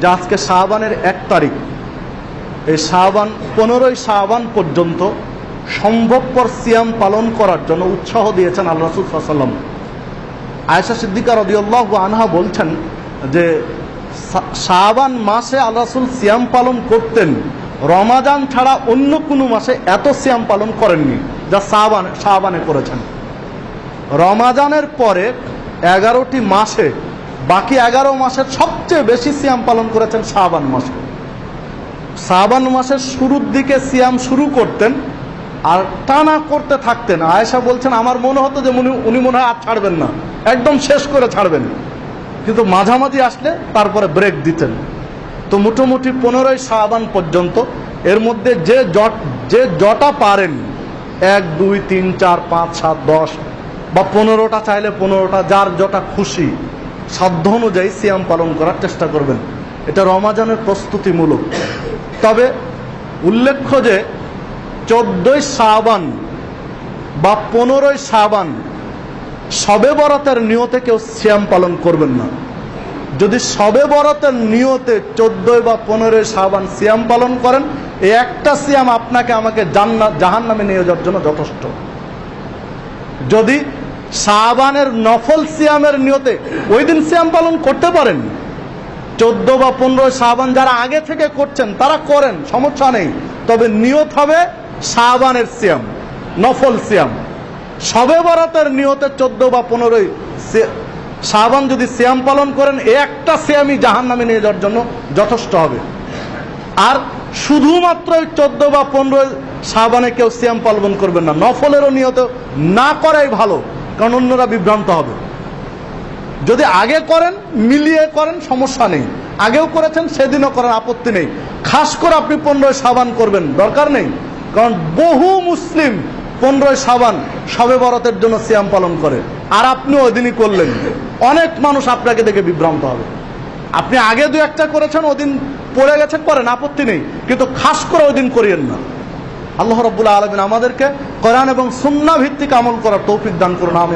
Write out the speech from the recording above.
যে আজকে শাহবানের এক তারিখ, এই শাহবান, পনেরোই শাহবান পর্যন্ত সম্ভবপর সিয়াম পালন করার জন্য উৎসাহ দিয়েছেন আল্লাহ রসুল আয়েশা সিদ্দিকা রদিউল্লাহ আনহা বলছেন যে শাহবান মাসে আল্লাহ রসুল সিয়াম পালন করতেন রমাজান ছাড়া অন্য কোনো মাসে এত সিয়াম পালন করেননি যা শাহবান, শাহবানে করেছেন। রমাজানের পরে এগারোটি মাসে বাকি এগারো মাসের সবচেয়ে বেশি সিয়াম পালন করেছেন শাহবান মাসে। শাহবান মাসের শুরুর দিকে সিয়াম শুরু করতেন আর টানা করতে থাকতেন। আয়েশা বলছেন, আমার মনে হতো যে উনি মনে হয় আর ছাড়বেন না। একদম শেষ করে ছাড়বেন। কিন্তু মাঝামাঝি আসলে তারপরে ব্রেক দিতেন। তো মোটামুটি পনেরোই শাহবান পর্যন্ত এর মধ্যে যে জট যে জটা পারেন, এক, দুই, তিন, চার, পাঁচ, সাত, দশ, বা পনেরোটা চাইলে পনেরোটা, যার যটা খুশি সাধ্য অনুযায়ী সিয়াম পালন করার চেষ্টা করবেন। এটা রমাজানের প্রস্তুতিমূলক। তবে উল্লেখ্য যে চোদ্দই শাহবান বা পনেরোই শাহবান সবে বরাতের নিয়তে কেউ সিয়াম পালন করবেন না। যদি সবে বরাতের নিয়তে চোদ্দই বা পনেরোই শাহবান সিয়াম পালন করেন, এই একটা সিয়াম আপনাকে আমাকে জাহান নামে নিয়ে যাওয়ার জন্য যথেষ্ট। যদি শাহবানের নফল সিয়ামের নিয়তে ওই দিন সিয়াম পালন করতে পারেন। চোদ্দ বা পনেরো শাহবান যারা আগে থেকে করছেন, তারা করেন, সমস্যা নেই। তবে নিয়ত হবে শাহবানের সিয়াম, নফল সিয়াম। সবে বরাতের নিয়তে চোদ্দ বা পনেরোই শাহবান যদি সিয়াম পালন করেন এ একটা সিয়ামই জাহান নামে নিয়ে যাওয়ার জন্য যথেষ্ট হবে। আর শুধুমাত্র ওই চোদ্দ বা পনেরো শাহবানে কেউ সিয়াম পালন করবেন না, নফলেরও নিয়ত না করাই ভালো। কারণ অন্যরা বিভ্রান্ত হবে। যদি আগে করেন, মিলিয়ে করেন, সমস্যা নেই। আগেও করেছেন, সেদিনও করেন আপত্তি নেই। খাস করে আপনি পনেরোই সাবান করবেন, দরকার নেই। কারণ বহু মুসলিম পনেরোই সাবান সবে বরতের জন্য সিয়াম পালন করে। আর আপনি ওই দিনই করলেন। অনেক মানুষ আপনাকে দেখে বিভ্রান্ত হবে। আপনি আগে দু একটা করেছেন, ওদিন পড়ে গেছেন, করেন, আপত্তি নেই। কিন্তু খাস করে ওই দিন করিয়েন না। আল্লাহ রব্বুল্লাহ আলমিন আমাদেরকে কোরআন এবং সুন্না ভিত্তিক আমল করার তৌফিক দান করুন আমি